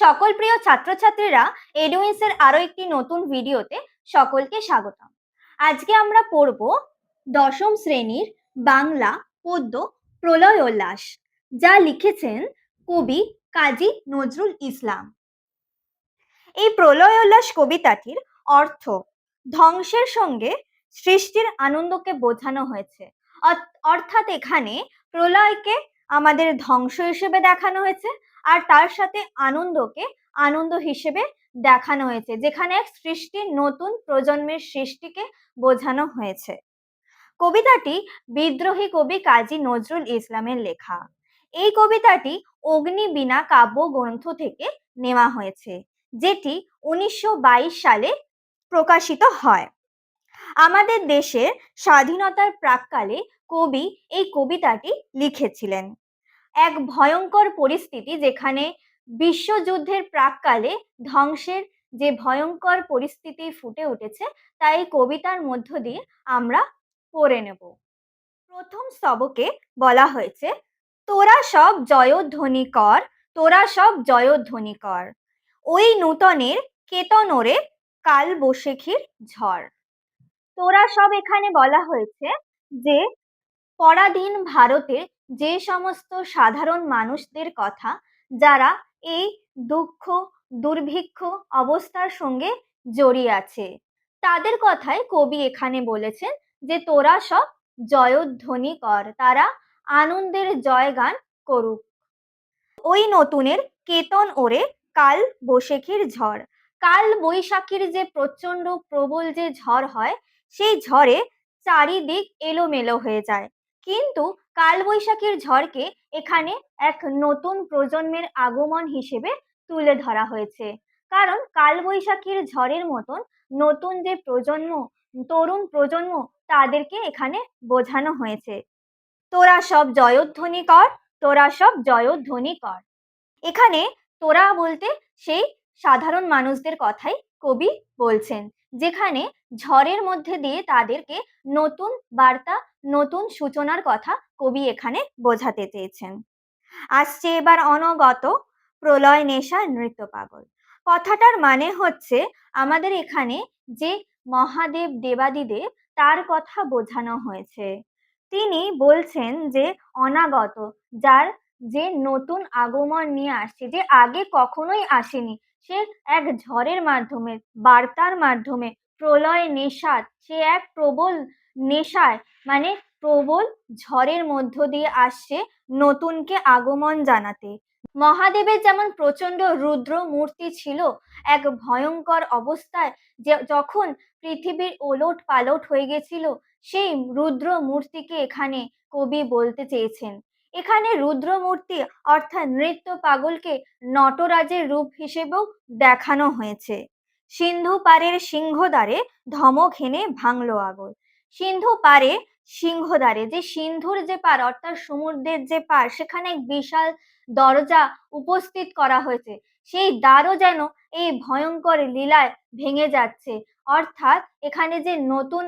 সকল প্রিয় ছাত্রছাত্রীরা এডুইন্সের আরও একটি নতুন ভিডিওতে সকলকে স্বাগতম। আজকে আমরা পড়ব দশম শ্রেণির বাংলা পদ্য প্রলয় উল্লাস, যা লিখেছেন কবি কাজী নজরুল ইসলাম। এই প্রলয় উল্লাস কবিতাটির অর্থ, ধ্বংসের সঙ্গে সৃষ্টির আনন্দকে বোঝানো হয়েছে। অর্থাৎ এখানে প্রলয়কে আমাদের ধ্বংস হিসেবে দেখানো হয়েছে আর তার সাথে আনন্দকে আনন্দ হিসেবে দেখানো হয়েছে, যেখানে এক সৃষ্টির নতুন প্রজন্মের সৃষ্টিকে বোঝানো হয়েছে। কবিতাটি বিদ্রোহী কবি কাজী নজরুল ইসলামের লেখা। এই কবিতাটি অগ্নিবীণা কাব্য গ্রন্থ থেকে নেওয়া হয়েছে, যেটি উনিশশো বাইশ সালে প্রকাশিত হয়। আমাদের দেশের স্বাধীনতার প্রাককালে কবি এই কবিতাটি লিখেছিলেন। এক ভয়ঙ্কর পরিস্থিতি যেখানে বিশ্বযুদ্ধের প্রাককালে ধ্বংসের যে ভয়ঙ্কর পরিস্থিতি ফুটে উঠেছে, তা এই কবিতার মধ্য দিয়ে আমরা পড়ে নেব। প্রথম স্তবকে বলা হয়েছে, তোরা সব জয়ধ্বনি কর, তোরা সব জয়ধ্বনি কর। ওই নূতনের কেতনরে কাল বসেখির ঝড়। তোরা সব এখানে বলা হয়েছে যে, পরাধীন ভারতের যে সমস্ত সাধারণ মানুষদের কথা যারা এই দুঃখ, দুর্ভিক্ষ অবস্থার সঙ্গে জড়িয়ে আছে। তাদের কথায় কবি এখানে বলেছেন যে, তোরা সব জয়ধ্বনি কর, তারা আনন্দের জয়গান করুক। ওই নতুনের কেতন ওরে কাল বৈশাখীর ঝড়। কাল বৈশাখীর যে প্রচণ্ড প্রবল যে ঝড় হয়, সেই ঝড়ে চারিদিক এলোমেলো হয়ে যায়। কিন্তু কালবৈশাখীর ঝড়কে এখানে এক নতুন প্রজন্মের আগমন হিসেবে তুলে ধরা হয়েছে। কারণ কালবৈশাখীর ঝড়ের মতন নতুন যে প্রজন্ম, তরুণ প্রজন্ম তাদেরকে এখানে বোঝানো হয়েছে। তোরা সব জয়ধ্বনি কর, তোরা সব জয়ধ্বনি কর। এখানে তোরা বলতে সেই সাধারণ মানুষদের কথাই কবি বলছেন। যেখানে ঝড়ের মধ্যে দিয়ে তাদেরকে নতুন বার্তা, নতুন সূচনার কথা কবি এখানে বোঝাতে চেয়েছেন। আসছে এবার অনগত প্রলয় নেশা নৃত্য পাগল। কথাটার মানে হচ্ছে আমাদের এখানে যে মহাদেব দেবাদিদেব তার কথা বোঝানো হয়েছে। তিনি বলছেন যে অনাগত, যার যে নতুন আগমন নিয়ে আসছে, যে আগে কখনোই আসেনি সে এক ঝড়ের মাধ্যমে, বার্তার মাধ্যমে প্রলয় নেশার, সে এক প্রবল নেশায় মানে প্রবল ঝড়ের মধ্য দিয়ে আসছে নতুনকে আগমন জানাতে। মহাদেবের যেমন প্রচণ্ড রুদ্র মূর্তি ছিল, এক ভয়ঙ্কর অবস্থায় যে যখন পৃথিবীর ওলট পালট হয়ে গেছিল, সেই রুদ্র মূর্তিকে এখানে কবি বলতে চেয়েছেন। এখানে রুদ্র মূর্তি অর্থাৎ নৃত্য পাগলকে নটরাজের রূপ হিসেবেও দেখানো হয়েছে। সিন্ধু পারের সিংহদ্বারে ধমক হেনে ভাঙলো আগল। সিন্ধু পারে সিংহদ্বারে যে সিন্ধুর যে পার অর্থাৎ সমুদ্রের যে পার সেখানে এক বিশাল দরজা উপস্থিত করা হয়েছে। সেই দ্বারও যেন এই ভয়ঙ্কর লীলায় ভেঙে যাচ্ছে। অর্থাৎ এখানে যে নতুন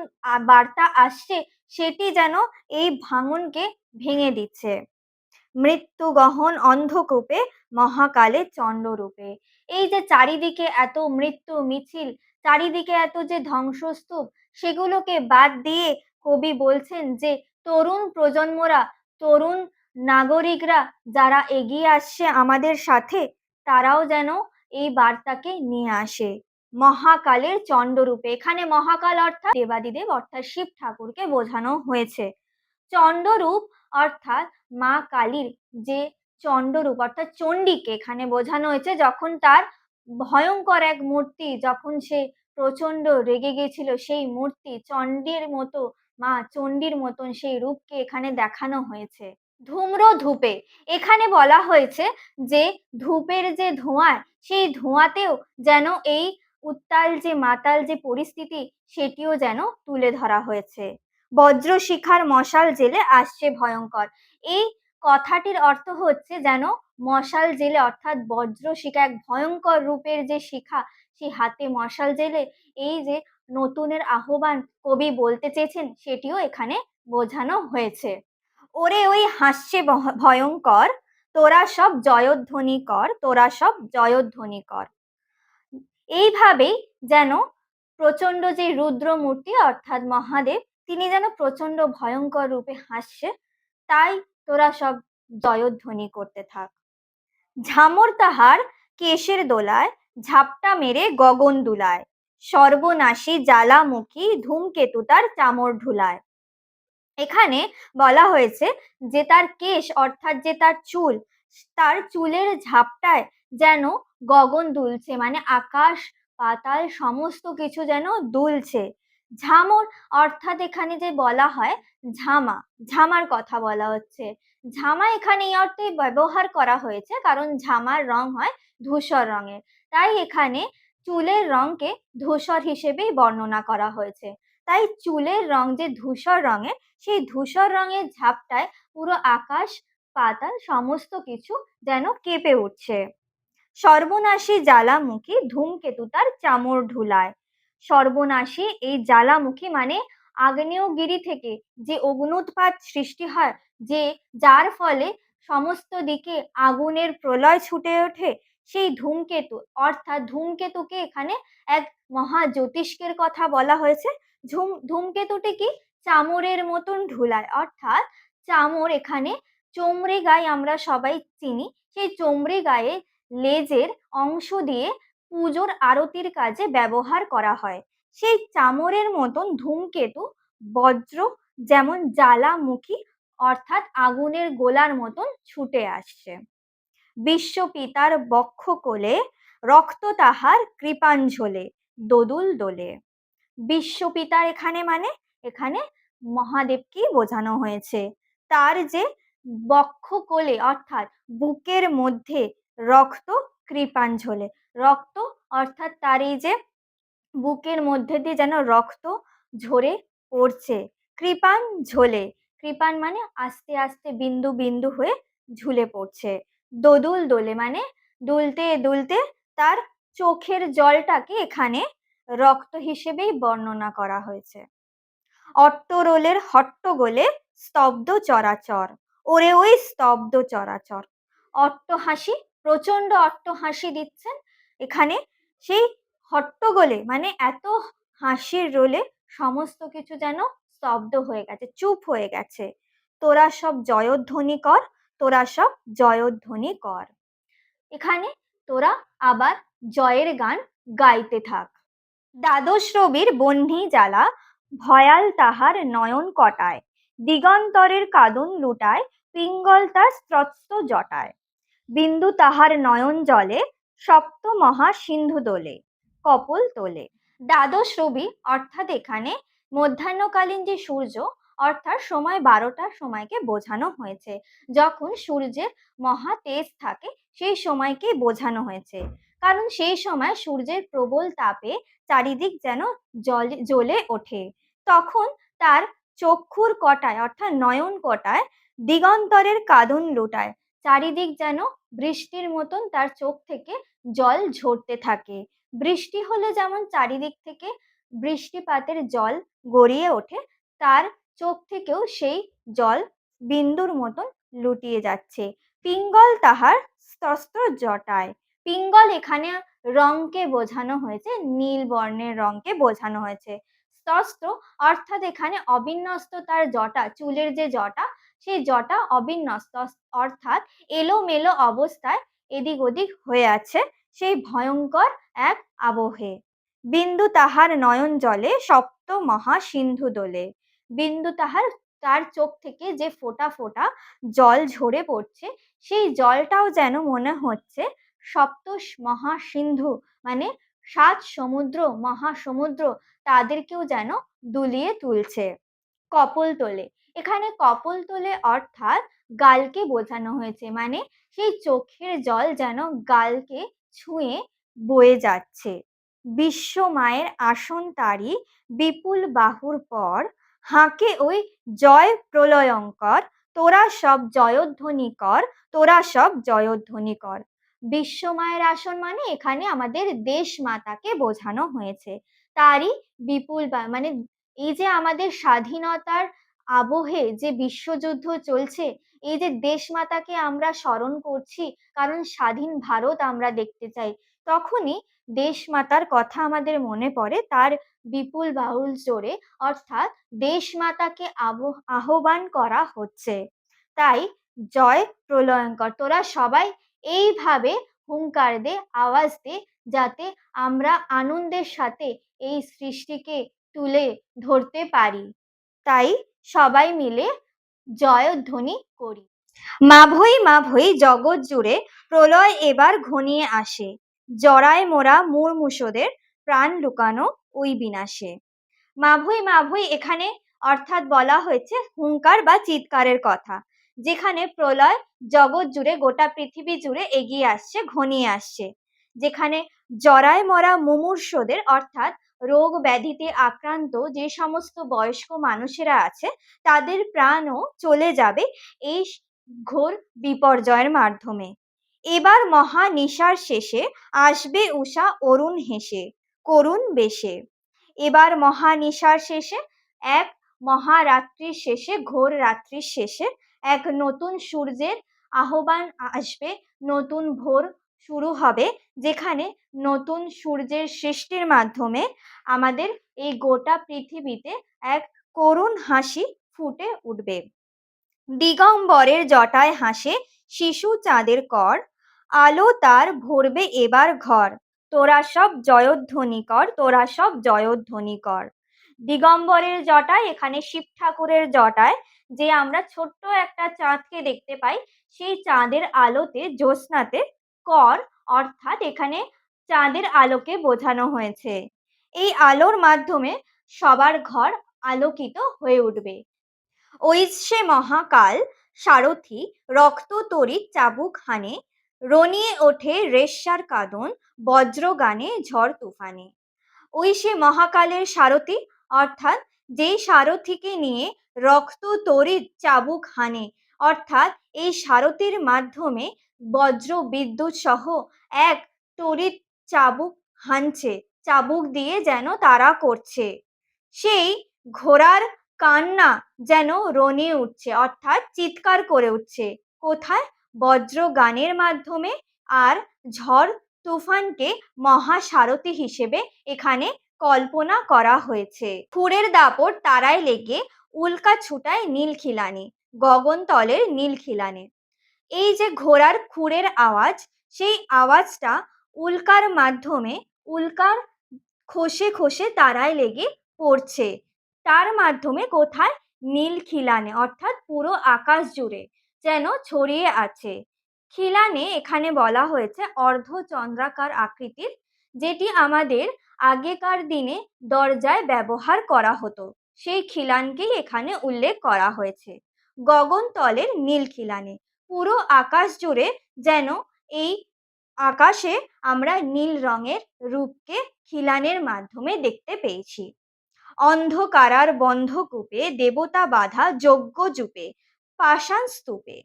বার্তা আসছে সেটি যেন এই ভাঙনকে ভেঙে দিচ্ছে। মৃত্যু গহন অন্ধকূপে, মহাকালে চণ্ডরূপে। এই যে চারিদিকে এত মৃত্যু মিছিল, চারিদিকে এত যে ধ্বংসস্তূপ, সেগুলোকে বাদ দিয়ে কবি বলছেন যে, তরুণ প্রজন্মরা, তরুণ নাগরিকরা যারা এগিয়ে আসছে আমাদের সাথে, তারাও যেন এই বার্তাকে নিয়ে আসে। মহাকালের চণ্ডরূপে এখানে মহাকাল অর্থাৎ দেবাদিদেব অর্থাৎ শিব ঠাকুরকে বোঝানো হয়েছে। চণ্ডরূপ অর্থাৎ মা কালীর যে চণ্ডরূপ অর্থাৎ চণ্ডীকে এখানে বোঝানো হয়েছে, যখন তার ভয়ঙ্কর এক মূর্তি, যখন সে প্রচণ্ড রেগে গেছিল সেই মূর্তি চণ্ডীর মতো, মা চণ্ডীর মতন সেই রূপকে এখানে দেখানো হয়েছে। ধূম্র ধূপে। এখানে বলা হয়েছে যে ধূপের যে ধোঁয়া সেই ধোঁয়াতেও যেন এই উত্তাল যে মাতাল যে পরিস্থিতি, সেটিও যেন তুলে ধরা হয়েছে। বজ্র শিখার মশাল জেলে আসছে ভয়ঙ্কর। এই কথাটির অর্থ হচ্ছে যেন মশাল জেলে অর্থাৎ বজ্র শিখা, এক ভয়ঙ্কর রূপের যে শিখা সেই হাতে মশাল জেলে এই যে নতুনের আহ্বান কবি বলতে চেয়েছেন, সেটিও এখানে বোঝানো হয়েছে। ওরে ওই হাসছে ভয়ঙ্কর, তোরা সব জয়ধ্বনি কর, তোরা সব জয়ধ্বনি কর। এইভাবেই যেন প্রচণ্ড যে রুদ্রমূর্তি অর্থাৎ মহাদেব, তিনি যেন প্রচণ্ড ভয়ঙ্কর রূপে হাসছে, তাই তোরা সব জয়ধ্বনি করতে থাক। ঝামর তাহার কেশের দোলায়, ঝাপটা মেরে গগন দুলায়, সর্বনাশী জ্বালামুখী ধূমকেতু তার চামর ঢুলায়। এখানে বলা হয়েছে যে তার কেশ অর্থাৎ যে তার চুল, তার চুলের ঝাপটায় যেন গগন দুলছে মানে আকাশ, পাতাল, সমস্ত কিছু যেন দুলছে। ঝামর অর্থাৎ এখানে যে বলা হয়, ঝামা, ঝামার কথা বলা হচ্ছে। ঝামা এখানে এই অর্থে ব্যবহার করা হয়েছে, কারণ ঝামার রং হয় ধূসর রঙের। তাই এখানে চুলের রংকে ধূসর হিসেবেই বর্ণনা করা হয়েছে। তাই চুলের রং যে ধূসর রঙের, সেই ধূসর রঙের ঝাপটায় পুরো আকাশ, পাতাল, সমস্ত কিছু যেন কেঁপে উঠছে। সর্বনাশী জ্বালামুখী ধূমকেতু তার চামর ঢুলায়। সর্বনাশী এই জ্বালামুখী মানে আগ্নেয়গিরি থেকে যে অগ্নুৎপাত সৃষ্টি হয়, যে যার ফলে সমস্ত দিকে আগুনের প্রলয় ছুটে ওঠে, সেই ধূমকেতু। অর্থাৎ ধূমকেতুকে এখানে এক মহা জ্যোতিষ্কের কথা বলা হয়েছে। ধূম ধূমকেতুটি কি? চামরের মতন ঢুলায়। অর্থাৎ চামর এখানে চমড়ে গায়ে আমরা সবাই চিনি। সেই চমড়ে গায়ে লেজের অংশ দিয়ে পুজোর আরতির কাজে ব্যবহার করা হয়। সেই চামরের মতন ধূমকেতু, বজ্র যেমন জ্বালামুখী, অর্থাৎ আগুনের গোলার মতন ছুটে আসছে। বিশ্বপিতার বক্ষ কোলে রক্ত তাহার কৃপাঞ্ঝলে দোদুল দোলে। বিশ্বপিতার এখানে মানে? এখানে মহাদেবকেই বোঝানো হয়েছে? তার যে বক্ষ কোলে, অর্থাৎ বুকের মধ্যে রক্ত কৃপাঞ্ঝলে রক্ত অর্থাৎ তার এই যে বুকের মধ্যে দিয়ে যেন রক্ত ঝরে পড়ছে। কৃপান ঝোলে কৃপান মানে আস্তে আস্তে বিন্দু বিন্দু হয়ে ঝুলে পড়ছে। দোদুল দোলে মানে দুলতে দুলতে তার চোখের জলটাকে এখানে রক্ত হিসেবেই বর্ণনা করা হয়েছে। অট্টরোলের হট্টগোলে স্তব্ধ চরাচর। ওরে ওই স্তব্ধ চরাচর। অট্টহাসি প্রচণ্ড অট্টহাসি দিচ্ছেন। এখানে সেই হট্টগোলে মানে এত হাসির রোলে সমস্ত কিছু যেন স্তব্ধ হয়ে গেছে, চুপ হয়ে গেছে। তোরা সব জয়ধ্বনি কর, তোরা সব জয়ধ্বনি কর। এখানে তোরা আবার জয়ের গান গাইতে থাক। দ্বাদশ রবির বহ্নি জ্বালা ভয়াল তাহার নয়ন কটায়। দিগন্তরের কাদন লুটায়, পিঙ্গল তার স্ত্রস্ত জটায়। বিন্দু তাহার নয়ন জলে, সপ্ত মহা সিন্ধু দোলে, কপল তোলে। দ্বাদশ রবি অর্থাৎ এখানে মধ্যাহ্নকালীন যে সূর্য, অর্থাৎ সময় বারোটার সময়কে বোঝানো হয়েছে। যখন সূর্যের মহা তেজ থাকে, সেই সময়কে বোঝানো হয়েছে। কারণ সেই সময় সূর্যের প্রবল তাপে চারিদিক যেন জলে, জ্বলে ওঠে। তখন তার চক্ষুর কটায়, অর্থাৎ নয়ন কটায়, দিগন্তরের কাঁদন লুটায়, চারিদিক যেন বৃষ্টির মতন তার চোখ থেকে জল ঝরতে থাকে। বৃষ্টি হলে যেমন চারিদিক থেকে বৃষ্টিপাতের জল গড়িয়ে ওঠে, তার চোখ থেকেও সেই জল বিন্দুর মতন লুটিয়ে যাচ্ছে। পিঙ্গল তাহার স্তস্ত্র জটায়। পিঙ্গল এখানে রংকে বোঝানো হয়েছে, নীল বর্ণের রংকে বোঝানো হয়েছে। স্তস্ত্র অর্থাৎ এখানে অবিন্যস্ত তার জটা, চুলের যে জটা সেই জটা অবিন্যস্ত অর্থাৎ এলোমেলো অবস্থায় এদিক ওদিক হয়ে আছে সেই ভয়ঙ্কর এক আবহে। বিন্দু তাহার নয়ন জলে, সপ্ত মহা সিন্ধু দোলে। বিন্দু তাহার, তার চোখ থেকে যে ফোঁটা ফোঁটা জল ঝরে পড়ছে, সেই জলটাও যেন মনে হচ্ছে সপ্ত মহা সিন্ধু মানে সাত সমুদ্র মহাসমুদ্র তাদেরকেও যেন দুলিয়ে তুলছে। কপল তোলে। এখানে কপল তোলে অর্থাৎ গালকে বোঝানো হয়েছে। মানে সেই চোখের জল যেন গালকে ছুঁয়ে বয়ে যাচ্ছে। বিশ্ব মায়ের আসন তারি বিপুল বাহুর পর হাঁকে ওই জয় প্রলয়ঙ্কর, তোরা সব জয়ধ্বনি কর তোরা সব জয়ধ্বনি কর বিশ্ব মায়ের আসন মানে এখানে আমাদের দেশ মাতাকে বোঝানো হয়েছে। তারই বিপুল মানে এই যে আমাদের স্বাধীনতার আবহে যে বিশ্বযুদ্ধ চলছে, এই যে দেশমাতাকে আমরা স্মরণ করছি, কারণ স্বাধীন ভারত আমরা দেখতে চাই, তখনই দেশমাতার কথা আমাদের মনে পড়ে তার বিপুল বাউল জোরে, অর্থাৎ দেশমাতাকে আহ্বান করা হচ্ছে। তাই জয় প্রলয়ঙ্কর, তোরা সবাই এইভাবে হুঙ্কার দে, আওয়াজ দে, যাতে আমরা আনন্দের সাথে এই সৃষ্টিকে তুলে ধরতে পারি। তাই সবাই মিলে জয়ধ্বনি করি। মাভই মাভই জগৎ জুড়ে প্রলয় এবার ঘনিয়ে আসে। জড়ায় মোরা মুরমুষোদের প্রাণ লুকানো ওই বিনাশে। মাভই মাভই এখানে অর্থাৎ বলা হয়েছে হুঙ্কার বা চিৎকারের কথা, যেখানে প্রলয় জগৎ জুড়ে গোটা পৃথিবী জুড়ে এগিয়ে আসছে, ঘনিয়ে আসছে, যেখানে জরায় মরা মুমূর্ষদের অর্থাৎ রোগ ব্যাধিতে আক্রান্ত যে সমস্ত বয়স্ক মানুষেরা আছে, তাদের প্রাণও চলে যাবে এই ঘোর বিপর্যয়ের মাধ্যমে। এবার মহা নিশার শেষে আসবে উষা অরুণ হেসে, করুণ বেশে। এবার মহা নিশার শেষে, এক মহারাত্রির শেষে, ঘোর রাত্রির শেষে, এক নতুন সূর্যের আহ্বান আসবে, নতুন ভোর শুরু হবে যেখানে নতুন সূর্যের সৃষ্টির মাধ্যমে আমাদের এই গোটা পৃথিবীতে এক করুণ হাসি ফুটে উঠবে। দিগম্বরের জটায় হাসে শিশু চাঁদের কর, আলো তার ভরবে এবার ঘর। তোরা সব জয়ধ্বনি কর, তোরা সব জয়ধ্বনি কর। দিগম্বরের জটায়, এখানে শিব ঠাকুরের জটায়, যে আমরা ছোট্ট একটা চাঁদকে দেখতে পাই, সেই চাঁদের আলোতে, জ্যোৎস্নাতে কর, অর্থাৎ এখানে চাঁদের আলোকে বোঝানো হয়েছে। এই আলোর মাধ্যমে সবার ঘর আলোকিত হয়ে উঠবে। সে মহাকাল, সারথি রক্ত তরিত চাবুক হানে রনিয়ে ওঠে রেশার কাদন, বজ্রগানে ঝড় তুফানে। ওই সে মহাকালের সারথি, অর্থাৎ যেই সারথিকে নিয়ে রক্ত তরিত চাবুক হানে অর্থাৎ এই সারথির মাধ্যমে বজ্র বিদ্যুৎ সহ এক তড়িৎ চাবুক হানছে, চাবুক দিয়ে যেন তারা করছে। সেই ঘোড়ার কান্না যেন রনিয়ে উঠছে, অর্থাৎ চিৎকার করে উঠছে। কোথায়? বজ্র গানের মাধ্যমে আর ঝড় তুফানকে মহাসারথী হিসেবে এখানে কল্পনা করা হয়েছে। ফুরের দাপট তারায় লেগে উল্কা ছুটায় নীল খিলানি গগনতলের নীল খিলানে এই যে ঘোড়ার খুরের আওয়াজ, সেই আওয়াজটা উল্কার মাধ্যমে, উল্কার খসে খসে তারায় লেগে পড়ছে। তার মাধ্যমে কোথায়? নীল খিলানে, অর্থাৎ পুরো আকাশ জুড়ে যেন ছড়িয়ে আছে। খিলানে এখানে বলা হয়েছে অর্ধচন্দ্রাকার আকৃতির, যেটি আমাদের আগেকার দিনে দরজায় ব্যবহার করা হতো। সেই খিলানকেই এখানে উল্লেখ করা হয়েছে। গগনতলের নীল খিলানে। পুরো আকাশ জুড়ে যেন এই আকাশে আমরা নীল রঙের রূপকে খিলানের মাধ্যমে দেখতে পেয়েছি। অন্ধকারার বন্ধকূপে দেবতা বাধা যজ্ঞ জুপে, পাষাণ স্তূপে।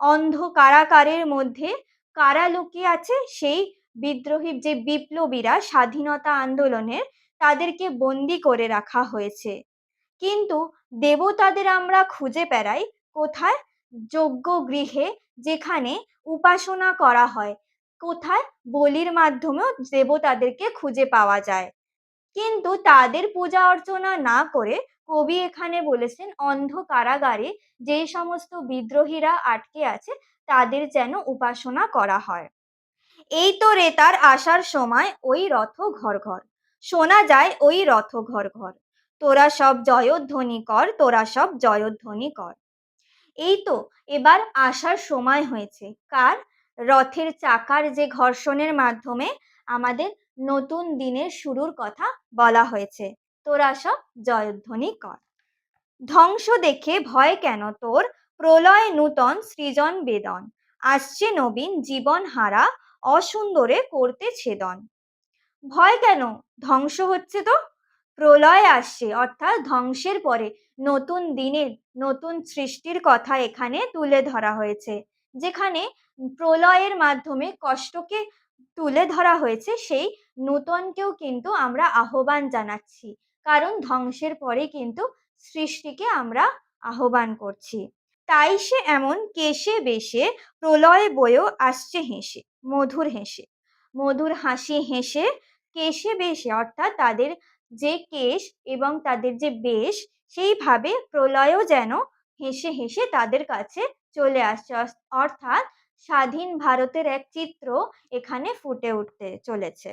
অন্ধকারাকারের মধ্যে কারা লুকিয়ে আছে? সেই বিদ্রোহী যে বিপ্লবীরা স্বাধীনতা আন্দোলনের তাদেরকে বন্দি করে রাখা হয়েছে। কিন্তু দেবতাদের আমরা খুঁজে বেড়াই কোথায়? যজ্ঞ গৃহে যেখানে উপাসনা করা হয়, কোথায় বলির মাধ্যমেও দেবতাদেরকে খুঁজে পাওয়া যায়। কিন্তু তাদের পূজা অর্চনা না করে কবি এখানে বলেছেন, অন্ধ কারাগারে যে সমস্ত বিদ্রোহীরা আটকে আছে, তাদের যেন উপাসনা করা হয়। এই তো রে তার আসার সময়, ওই রথ ঘর ঘর। শোনা যায়, ওই রথ ঘর ঘর। তোরা সব জয়ধ্বনি কর, তোরা সব জয়ধ্বনি কর। এই তো এবার আসার সময় হয়েছে। কার? রথের চাকার যে ঘর্ষণের মাধ্যমে আমাদের নতুন দিনের শুরুর কথা বলা হয়েছে। তোরা সব জয়ধ্বনি কর। ধ্বংস দেখে ভয় কেন তোর? প্রলয় নূতন সৃজন বেদন। আসছে নবীন জীবন হারা, অসুন্দরে করতে ছেদন। ভয় কেন? ধ্বংস হচ্ছে তো? প্রলয় আসছে অর্থাৎ ধ্বংসের পরে। নতুন দিনের নতুন সৃষ্টির কথা এখানে তুলে ধরা হয়েছে, যেখানে প্রলয়ের মাধ্যমে কষ্টকে তুলে ধরা হয়েছে, সেই নূতনকেও কিন্তু আমরা আহ্বান জানাচ্ছি। কারণ ধ্বংসের পরে কিন্তু সৃষ্টিকে আমরা আহ্বান করছি। তাই সে এমন কেশে বেশে প্রলয় বয়েও আসছে হেসে, মধুর হেসে। মধুর হাসি হেসে কেশে বেশে, অর্থাৎ তাদের যে কেশ এবং তাদের যে বেশ, সেইভাবে প্রলয়ও যেন হেসে হেসে তাদের কাছে চলে আসছে। অর্থাৎ স্বাধীন ভারতের এক চিত্র এখানে ফুটে উঠতে চলেছে।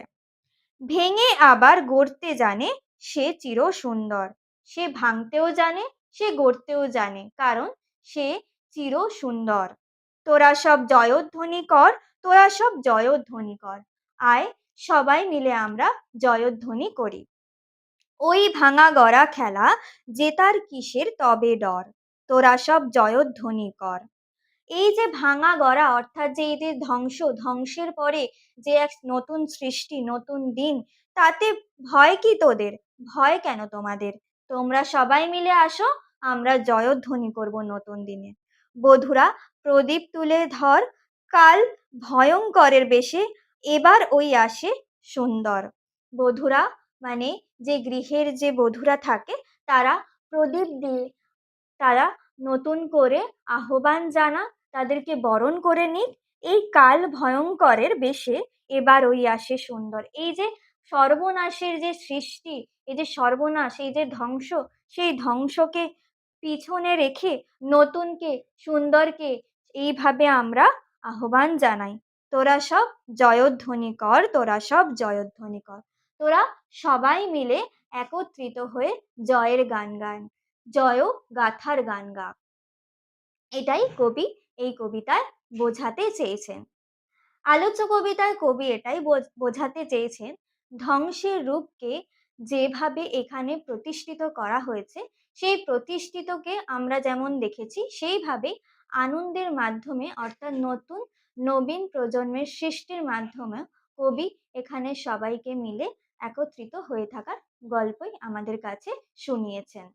ভেঙে আবার গড়তে জানে সে চির সুন্দর। সে ভাঙতেও জানে, সে গড়তেও জানে, কারণ সে চির সুন্দর। তোরা সব জয়ধ্বনি কর, তোরা সব জয়ধ্বনি কর। আয়, সবাই মিলে আমরা জয়ধ্বনি করি। ওই ভাঙা গড়া খেলা জেতার কিসের তবে ডর, তোরা সব জয়ধ্বনি কর। এই যে ভাঙা গড়া, অর্থাৎ যে যে ধ্বংস, ধ্বংসের পরে যে এক নতুন সৃষ্টি, নতুন দিন, তাতে ভয় কি তোদের? ভয় কেন তোমাদের? তোমরা সবাই মিলে আসো, আমরা জয়ধ্বনি করব নতুন দিনে। বধুরা, প্রদীপ তুলে ধর, কাল ভয়ঙ্করের বেশে, এবার ওই আসে সুন্দর। বধুরা মানে যে গৃহের যে বধুরা থাকে, তারা প্রদীপ দিয়ে, তারা নতুন করে আহ্বান জানা তাদেরকে বরণ করে নিক। এই কাল ভয়ঙ্করের বেশে এবার ওই আসে সুন্দর। এই যে সর্বনাশের যে সৃষ্টি, এই যে সর্বনাশ, এই যে ধ্বংস, সেই ধ্বংসকে পিছনে রেখে নতুনকে, সুন্দরকে এইভাবে আমরা আহ্বান জানাই। তোরা সব জয়ধ্বনি কর তোরা সব জয়ধ্বনি কর তোরা সবাই মিলে একত্রিত হয়ে জয়ের গান গান, জয় গাথার গান গা। এটাই কবি এই কবিতায় বোঝাতে চেয়েছেন। আলোচ্য কবিতায় কবি এটাই বোঝ- বোঝাতে চেয়েছেন, ধ্বংসের রূপকে যেভাবে এখানে প্রতিষ্ঠিত করা হয়েছে, সেই প্রতিষ্ঠিতকে আমরা যেমন দেখেছি, সেইভাবে আনন্দের মাধ্যমে অর্থাৎ নতুন, নবীন প্রজন্মের সৃষ্টির মাধ্যমে কবি এখানে সবাইকে মিলে একত্রিত হয়ে থাকার গল্পই আমাদের কাছে শুনিয়েছেন।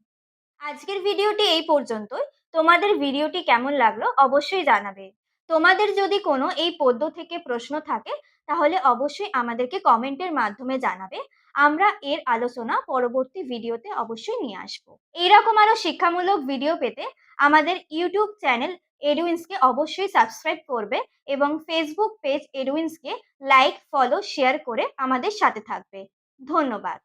আজকের ভিডিওটি এই পর্যন্তই। তোমাদের ভিডিওটি কেমন লাগল অবশ্যই জানাবে। তোমাদের যদি কোনো এই পদ্য থেকে প্রশ্ন থাকে, তাহলে অবশ্যই আমাদেরকে কমেন্টের মাধ্যমে জানাবে। আমরা এর আলোচনা পরবর্তী ভিডিওতে অবশ্যই নিয়ে আসব। এইরকম আরও শিক্ষামূলক ভিডিও পেতে আমাদের ইউটিউব চ্যানেল এডুইন্সকে অবশ্যই সাবস্ক্রাইব করবে এবং ফেসবুক পেজ এডুইন্সকে লাইক, ফলো, শেয়ার করে আমাদের সাথে থাকবে। ধন্যবাদ।